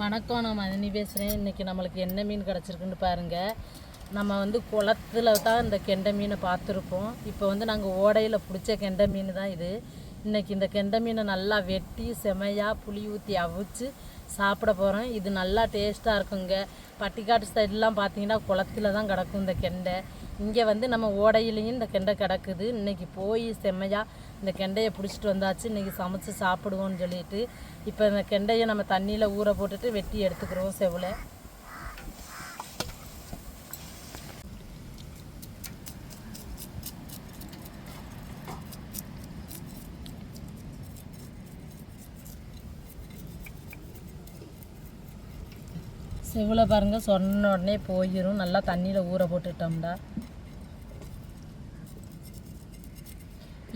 வணக்கம் நான் மதினி பேசுகிறேன் இன்றைக்கி நம்மளுக்கு என்ன மீன் கிடச்சிருக்குன்னு பாருங்கள் நம்ம வந்து குளத்துல தான் இந்த கெண்டை மீனை பார்த்துருப்போம் இப்போ வந்து நாங்கள் ஓடையில் பிடிச்ச கெண்டை மீன் தான் இது. இன்றைக்கி இந்த கெண்டை மீனை நல்லா வெட்டி செமையாக புளி ஊற்றி அவிச்சு சாப்பிட போகிறோம் இது நல்லா டேஸ்ட்டாக இருக்குங்க. பட்டிக்காட்டு சைட்லாம் பார்த்தீங்கன்னா குளத்துல தான் கிடக்கும் இந்த கெண்டை. இங்கே வந்து நம்ம ஓடையிலையும் இந்த கெண்டை கிடக்குது. இன்றைக்கி போய் செம்மையாக இந்த கெண்டையை பிடிச்சிட்டு வந்தாச்சு. இன்றைக்கி சமைச்சு சாப்பிடுவோம்னு சொல்லிட்டு இப்போ இந்த கெண்டையை நம்ம தண்ணியில் ஊற போட்டுட்டு வெட்டி எடுத்துக்கிறோம் செவில் செவில் பாருங்கள் சொன்ன உடனே போயிடும் நல்லா தண்ணியில் ஊற போட்டுட்டோம்டா.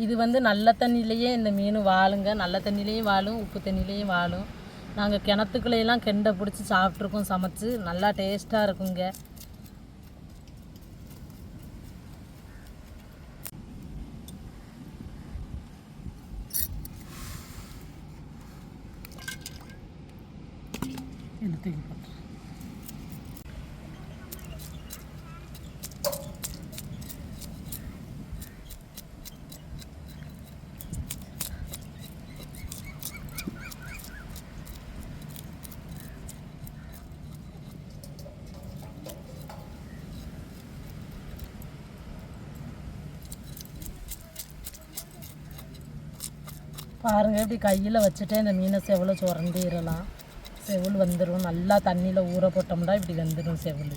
இது வந்து நல்ல தண்ணியிலையே இந்த மீன் வாழுங்க. நல்ல தண்ணியிலையும் வாழும் உப்பு தண்ணியிலையும் வாழும். நாங்கள் கிணத்துக்குள்ளையெல்லாம் கெண்டை பிடிச்சி சாப்பிட்ருக்கோம் சமைச்சு. நல்லா டேஸ்ட்டாக இருக்குங்க. இது பாருங்கள் இப்படி கையில் வச்சுட்டே இந்த மீனை செவலை சுரண்டிடலாம். செவுள் வந்துடும் நல்லா தண்ணியில் ஊற போட்டோம்னா இப்படி வந்துடும் செவுள்.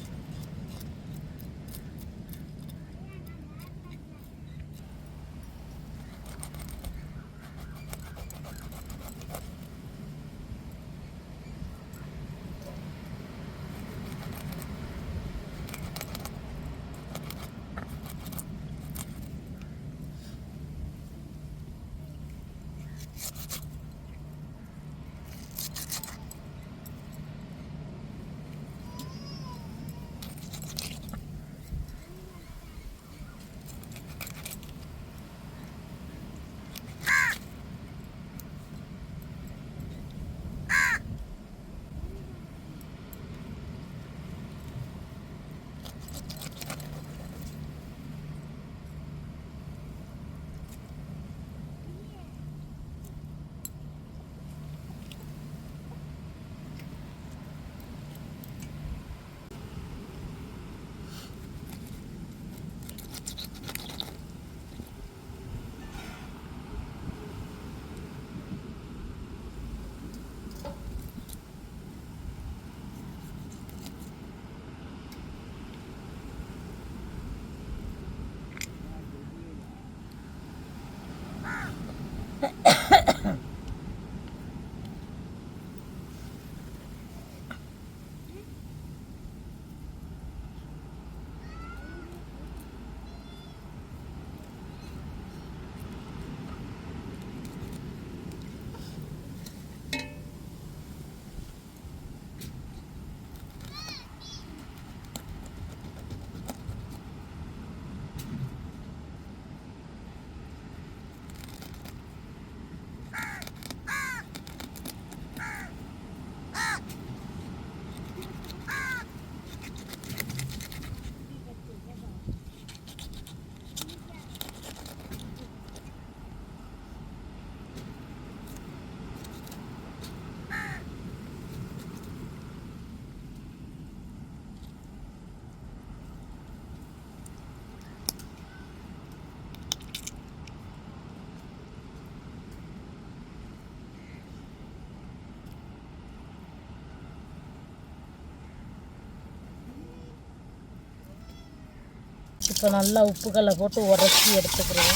இப்போ நல்லா உப்புக்கல்லை போட்டு உடச்சி எடுத்துக்கிறோம்.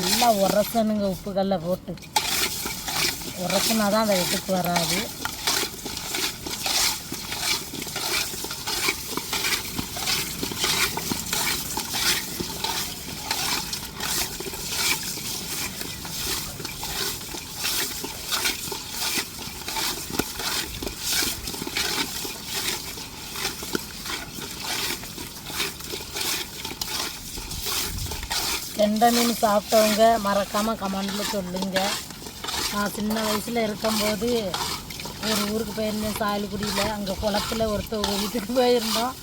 நல்லா உரசணுங்க உப்புக்கல்ல போட்டு. உரக்குனா தான் அந்த வெட்டுக்கு வராது. கெண்டை மீன் சாப்பிட்டவங்க மறக்காமல் கமெண்டில் சொல்லுங்கள் நான் சின்ன வயசில் இருக்கும்போது ஒரு ஊருக்கு போயிருந்தேன் சாயல்குடியில். அங்கே குளத்துல ஒருத்தவங்க வீட்டுக்கு போயிருந்தோம்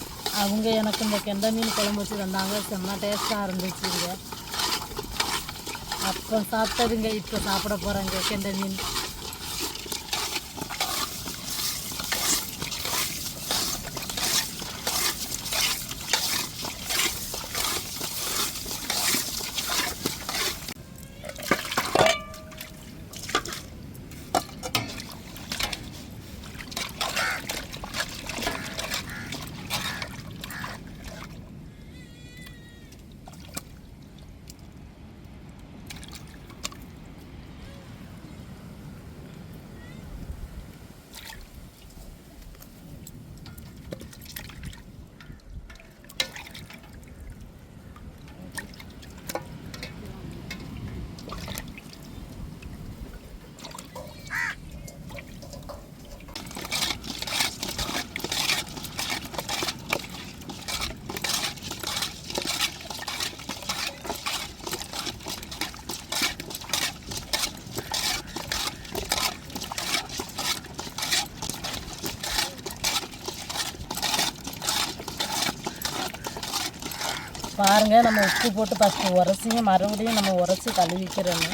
அவங்க எனக்கு இந்த கெண்டை மீன் குழம்பு வச்சு தந்தாங்க. செம்ம டேஸ்ட்டாக இருந்துச்சுங்க அப்போ சாப்பிட்டதுங்க இப்போ சாப்பிட போகிறேங்க கெண்டை மீன் பாருங்கள் நம்ம உப்பு போட்டு ஃபஸ்ட்டு உரசியும் மறுபடியும் நம்ம உரசி கழுவிக்கிறோங்க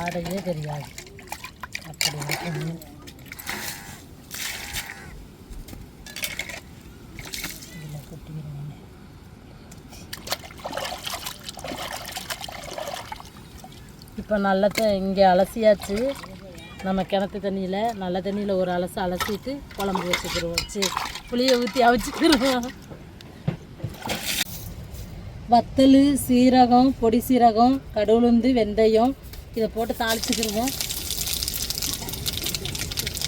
ஆடையே தெரியாது. அப்படி இருக்கும் இப்போ நல்ல இங்கே அலசியாச்சு. நம்ம கிணத்து தண்ணியில் நல்ல தண்ணியில் ஒரு அலசு அலசிட்டு குழம்பு வச்சுக்கிடுவோம் சரி புளியை ஊற்றி அவிச்சுக்கிடுவோம் வத்தல் சீரகம் பொடி சீரகம் கடவுளுந்து வெந்தயம் இதை போட்டு தாளிச்சுக்கிடுவோம்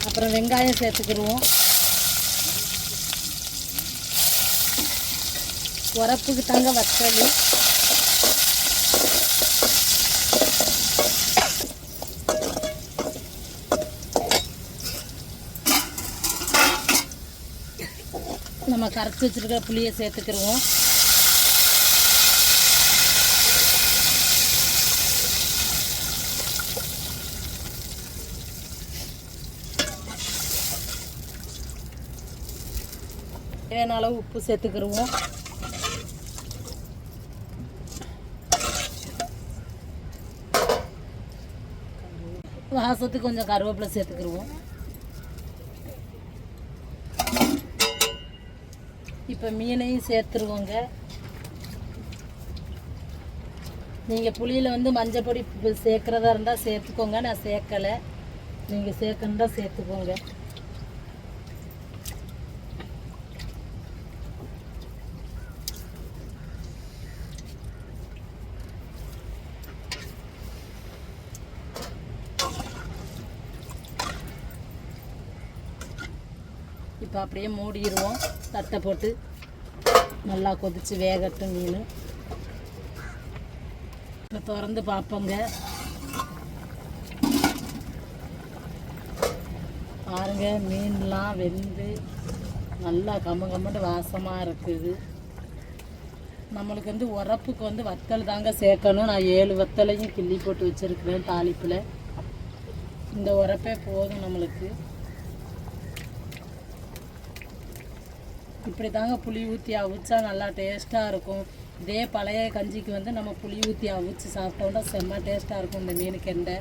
அப்புறம் வெங்காயம் சேர்த்துக்கிடுவோம் உரப்புக்கு தாங்க வத்தல் நம்ம கரைச்சி வச்சுருக்க புளியை சேர்த்துக்கிடுவோம் தேவையான அளவு உப்பு சேர்த்துக்கிடுவோம் வாசத்துக்கு கொஞ்சம் கருவேப்பிலை சேர்த்துக்கிடுவோம் இப்போ மீனையும் சேர்த்துருவோங்க. நீங்கள் புளியில் வந்து மஞ்சள் பொடி சேர்க்குறதா இருந்தால் சேர்த்துக்கோங்க. நான் சேர்க்கலை. நீங்கள் சேர்க்கணுன்னா சேர்த்துக்கோங்க. இப்போ அப்படியே மூடிடுவோம். தட்டை போட்டு நல்லா கொதித்து வேகட்டும் மீன். இப்போ திறந்து பார்ப்போங்க. பாருங்க மீன்லாம் வெந்து நல்லா கம்மு கம்மட்டு வாசமாக இருக்குது. நம்மளுக்கு வந்து உரப்புக்கு வந்து வத்தல் தாங்க சேர்க்கணும். நான் ஏழு வத்தலையும் கிள்ளி போட்டு வச்சுருக்கிறேன் தாளிப்பில். இந்த உரப்பே போதும் நம்மளுக்கு. இப்படி தாங்க புளி ஊற்றி அவிச்சா நல்லா டேஸ்ட்டாக இருக்கும். இதே பழைய கஞ்சிக்கு வந்து நம்ம புளி ஊற்றி அவிச்சு சாப்பிட்டோம்னா செம்ம டேஸ்ட்டாக இருக்கும் இந்த மீன் கெண்டை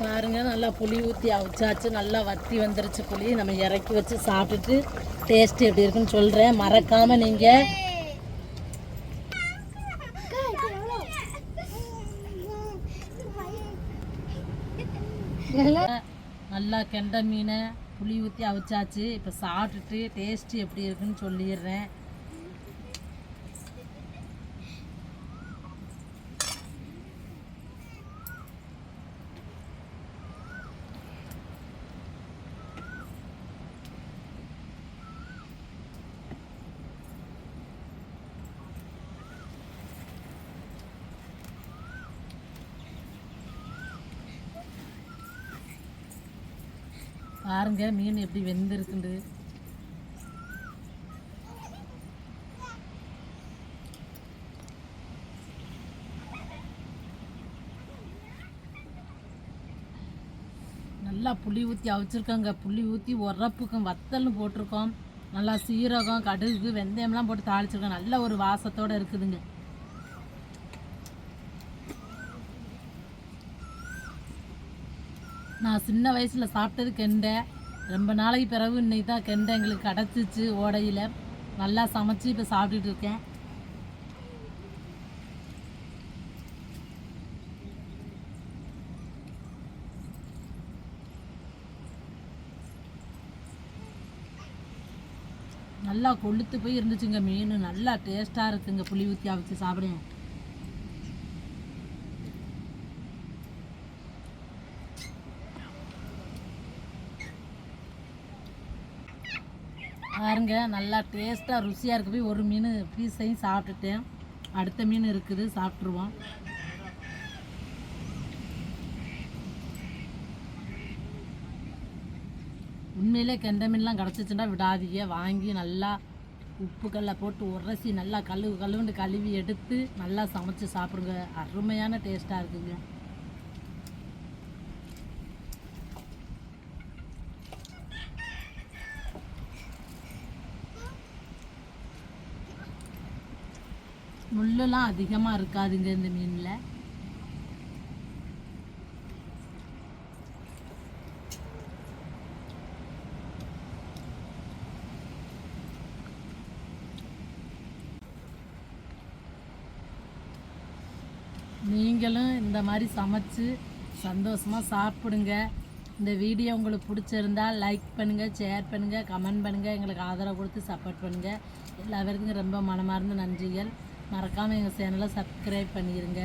பாருங்க நல்லா புளி ஊற்றி அவிச்சாச்சு. நல்லா வத்தி வந்துருச்சு புளி. நம்ம இறக்கி வச்சு சாப்பிட்டுட்டு டேஸ்ட் எப்படி இருக்குன்னு சொல்கிறேன் மறக்காமல் நீங்கள் நல்லா கெண்டை மீனை புளி ஊற்றி அவிச்சாச்சு. இப்போ சாப்பிட்டுட்டு டேஸ்ட்டு எப்படி இருக்குன்னு சொல்லிடுறேன். பாருங்க மீன் எப்படி வெந்திருக்குண்டு நல்லா புளி ஊற்றி அவிச்சிருக்கோங்க. புளி ஊற்றி உரப்புக்கும் வத்தல்னு போட்டிருக்கோம். நல்லா சீரகம் கடுகு வெந்தயம்லாம் போட்டு தாளிச்சிருக்கோம். நல்ல ஒரு வாசத்தோடு இருக்குதுங்க. நான் சின்ன வயசில் சாப்பிட்டது கெண்டை. ரொம்ப நாளைக்கு பிறகு இன்னைக்கு தான் கெண்டை எங்களுக்கு கிடச்சிச்சு ஓடையில். நல்லா சமைச்சு இப்போ சாப்பிட்டுட்டு இருக்கேன். நல்லா கொளுத்து போய் இருந்துச்சுங்க மீன். நல்லா டேஸ்ட்டாக இருக்குங்க புளி ஊற்றி அவிச்சு சாப்பிடுங்க மீனுங்க நல்லா டேஸ்ட்டாக ருசியாக இருக்கு. போய் ஒரு மீன் பீஸையும் சாப்பிட்டுட்டேன். அடுத்த மீன் இருக்குது சாப்பிட்ருவோம் உண்மையிலே கெண்ட மீன்லாம் கிடச்சிச்சுன்னா விடாதீங்க. வாங்கி நல்லா உப்புக்கல்ல போட்டு உரசி நல்லா கழுவு கழுவுண்டு கழுவி எடுத்து நல்லா சமைச்சு சாப்பிடுங்க. அருமையான டேஸ்ட்டாக இருக்குங்க. முள்ளெல்லாம் அதிகமாக இருக்காதுங்க இந்த மீனில். நீங்களும் இந்த மாதிரி சமைச்சு சந்தோஷமாக சாப்பிடுங்க. இந்த வீடியோ உங்களுக்கு பிடிச்சிருந்தா லைக் பண்ணுங்கள் ஷேர் பண்ணுங்கள் கமெண்ட் பண்ணுங்கள் எங்களுக்கு ஆதரவு கொடுத்து சப்போர்ட் பண்ணுங்கள் எல்லாருக்கும் ரொம்ப மனமார்ந்த நன்றிகள். மறக்காமல் எங்கள் சேனலை சப்ஸ்கிரைப் பண்ணிடுங்க